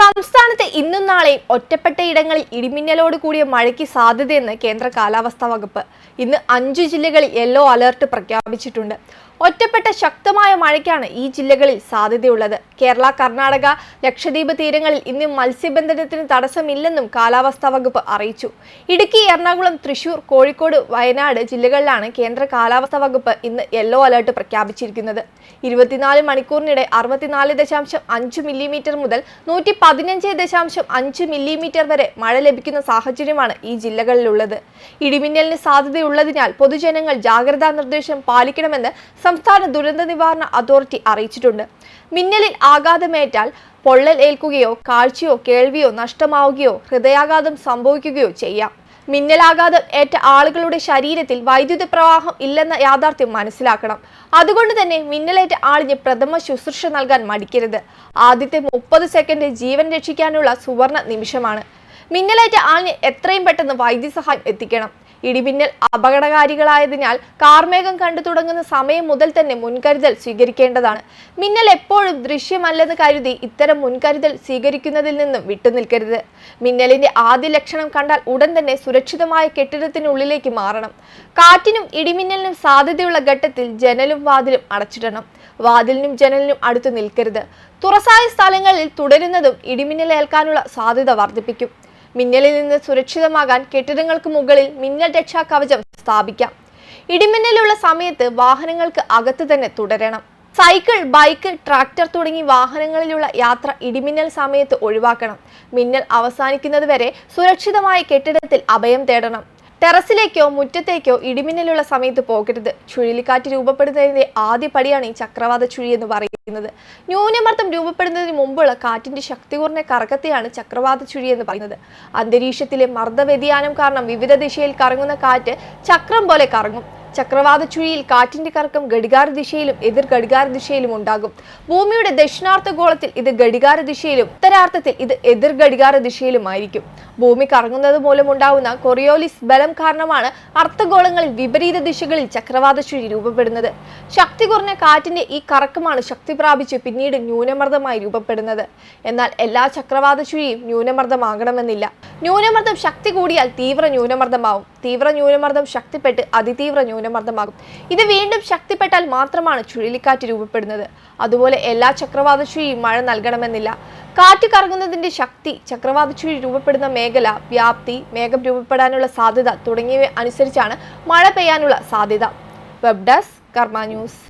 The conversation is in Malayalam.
സംസ്ഥാനത്ത് ഇന്നും നാളെയും ഒറ്റപ്പെട്ട ഇടങ്ങളിൽ ഇടിമിന്നലോട് കൂടിയ മഴയ്ക്ക് സാധ്യതയെന്ന് കേന്ദ്ര കാലാവസ്ഥാ വകുപ്പ്. ഇന്ന് അഞ്ചു ജില്ലകളിൽ യെല്ലോ അലർട്ട് പ്രഖ്യാപിച്ചിട്ടുണ്ട്. ഒറ്റപ്പെട്ട ശക്തമായ മഴയ്ക്കാണ് ഈ ജില്ലകളിൽ സാധ്യതയുള്ളത്. കേരള കർണാടക ലക്ഷദ്വീപ് തീരങ്ങളിൽ ഇന്ന് മത്സ്യബന്ധനത്തിന് തടസ്സമില്ലെന്നും കാലാവസ്ഥാ വകുപ്പ് അറിയിച്ചു. ഇടുക്കി എറണാകുളം തൃശൂർ കോഴിക്കോട് വയനാട് ജില്ലകളിലാണ് കേന്ദ്ര കാലാവസ്ഥാ വകുപ്പ് ഇന്ന് യെല്ലോ അലർട്ട് പ്രഖ്യാപിച്ചിരിക്കുന്നത്. ഇരുപത്തിനാല് മണിക്കൂറിനിടെ അറുപത്തിനാല് ദശാംശം അഞ്ച് മില്ലിമീറ്റർ മുതൽ നൂറ്റി പതിനഞ്ച് ദശാംശം അഞ്ച് മില്ലിമീറ്റർ വരെ മഴ ലഭിക്കുന്ന സാഹചര്യമാണ് ഈ ജില്ലകളിലുള്ളത്. ഇടിമിന്നലിന് സാധ്യതയുള്ളതിനാൽ പൊതുജനങ്ങൾ ജാഗ്രതാ നിർദ്ദേശം പാലിക്കണമെന്ന് സംസ്ഥാന ദുരന്ത നിവാരണ അതോറിറ്റി അറിയിച്ചിട്ടുണ്ട്. മിന്നലിൽ ആഘാതമേറ്റാൽ പൊള്ളൽ ഏൽക്കുകയോ കാഴ്ചയോ കേൾവിയോ നഷ്ടമാവുകയോ ഹൃദയാഘാതം സംഭവിക്കുകയോ ചെയ്യാം. മിന്നലാഘാതം ഏറ്റ ആളുകളുടെ ശരീരത്തിൽ വൈദ്യുത പ്രവാഹം ഇല്ലെന്ന യാഥാർത്ഥ്യം മനസ്സിലാക്കണം. അതുകൊണ്ട് തന്നെ മിന്നലേറ്റ ആളിന് പ്രഥമ ശുശ്രൂഷ നൽകാൻ മടിക്കരുത്. ആദ്യത്തെ മുപ്പത് സെക്കൻഡ് ജീവൻ രക്ഷിക്കാനുള്ള സുവർണ നിമിഷമാണ്. മിന്നലേറ്റ ആളിന് എത്രയും പെട്ടെന്ന് വൈദ്യസഹായം എത്തിക്കണം. ഇടിമിന്നൽ അപകടകാരികളായതിനാൽ കാർമേഘം കണ്ടു തുടങ്ങുന്ന സമയം മുതൽ തന്നെ മുൻകരുതൽ സ്വീകരിക്കേണ്ടതാണ്. മിന്നൽ എപ്പോഴും ദൃശ്യമല്ലെന്ന് കരുതി ഇത്തരം മുൻകരുതൽ സ്വീകരിക്കുന്നതിൽ നിന്നും വിട്ടുനിൽക്കരുത്. മിന്നലിന്റെ ആദ്യ ലക്ഷണം കണ്ടാൽ ഉടൻ തന്നെ സുരക്ഷിതമായ കെട്ടിടത്തിനുള്ളിലേക്ക് മാറണം. കാറ്റിനും ഇടിമിന്നലിനും സാധ്യതയുള്ള ഘട്ടത്തിൽ ജനലും വാതിലും അടച്ചിടണം. വാതിലിനും ജനലിനും അടുത്ത് നിൽക്കരുത്. തുറസായ സ്ഥലങ്ങളിൽ തുടരുന്നതും ഇടിമിന്നലേൽക്കാനുള്ള സാധ്യത വർദ്ധിപ്പിക്കും. മിന്നലിൽ നിന്ന് സുരക്ഷിതമാകാൻ കെട്ടിടങ്ങൾക്ക് മുകളിൽ മിന്നൽ രക്ഷാ കവചം സ്ഥാപിക്കാം. ഇടിമിന്നലുള്ള സമയത്ത് വാഹനങ്ങൾക്ക് അകത്ത് തന്നെ തുടരണം. സൈക്കിൾ ബൈക്ക് ട്രാക്ടർ തുടങ്ങി വാഹനങ്ങളിലുള്ള യാത്ര ഇടിമിന്നൽ സമയത്ത് ഒഴിവാക്കണം. മിന്നൽ അവസാനിക്കുന്നതുവരെ സുരക്ഷിതമായ കെട്ടിടത്തിൽ അഭയം തേടണം. ടെറസിലേക്കോ മുറ്റത്തേക്കോ ഇടിമിന്നലുള്ള സമയത്ത് പോകരുത്. ചുഴലിക്കാറ്റ് രൂപപ്പെടുന്നതിന്റെ ആദ്യ പടിയാണ് ഈ ചക്രവാത ചുഴി എന്ന് പറയുന്നത്. ന്യൂനമർദ്ദം രൂപപ്പെടുന്നതിന് മുമ്പുള്ള കാറ്റിന്റെ ശക്തി കുറഞ്ഞ കറക്കത്തെയാണ് ചക്രവാത ചുഴി എന്ന് പറയുന്നത്. അന്തരീക്ഷത്തിലെ മർദ്ദ വ്യതിയാനം കാരണം വിവിധ ദിശയിൽ കറങ്ങുന്ന കാറ്റ് ചക്രം പോലെ കറങ്ങും. ചക്രവാത ചുഴിയിൽ കാറ്റിന്റെ കറക്കം ഘടികാര ദിശയിലും എതിർ ഘടികാര ദിശയിലും ഉണ്ടാകും. ഭൂമിയുടെ ദക്ഷിണാർത്ഥ ഗോളത്തിൽ ഇത് ഘടികാര ദിശയിലും ഉത്തരാർത്ഥത്തിൽ ഇത് എതിർ ഘടികാര ദിശയിലുമായിരിക്കും ഭൂമി കറങ്ങുന്നത് മൂലമുണ്ടാവുന്ന കൊറിയോലിസ് ബലം കാരണമാണ് അർത്ഥഗോളങ്ങളിൽ വിപരീത ദിശകളിൽ ചക്രവാത ചുഴി രൂപപ്പെടുന്നത്. ശക്തി കുറഞ്ഞ കാറ്റിന്റെ ഈ കറക്കമാണ് ശക്തി പ്രാപിച്ച് പിന്നീട് ന്യൂനമർദ്ദമായി രൂപപ്പെടുന്നത്. എന്നാൽ എല്ലാ ചക്രവാത ചുഴിയും ന്യൂനമർദ്ദമാകണമെന്നില്ല. ന്യൂനമർദ്ദം ശക്തി കൂടിയാൽ തീവ്ര ന്യൂനമർദ്ദമാവും. തീവ്ര ന്യൂനമർദ്ദം ശക്തിപ്പെട്ട് അതിതീവ്ര ന്യൂനമർദ്ദമാകും. ഇത് വീണ്ടും ശക്തിപ്പെട്ടാൽ മാത്രമാണ് ചുഴലിക്കാറ്റ് രൂപപ്പെടുന്നത്. അതുപോലെ എല്ലാ ചക്രവാത ചുഴിയും മഴ നൽകണമെന്നില്ല. കാറ്റ് കറങ്ങുന്നതിന്റെ ശക്തി ചക്രവാത ചുഴി രൂപപ്പെടുന്ന മേഖല വ്യാപ്തി മേഘം രൂപപ്പെടാനുള്ള സാധ്യത തുടങ്ങിയവ അനുസരിച്ചാണ് മഴ പെയ്യാനുള്ള സാധ്യത. Web desk Karma news.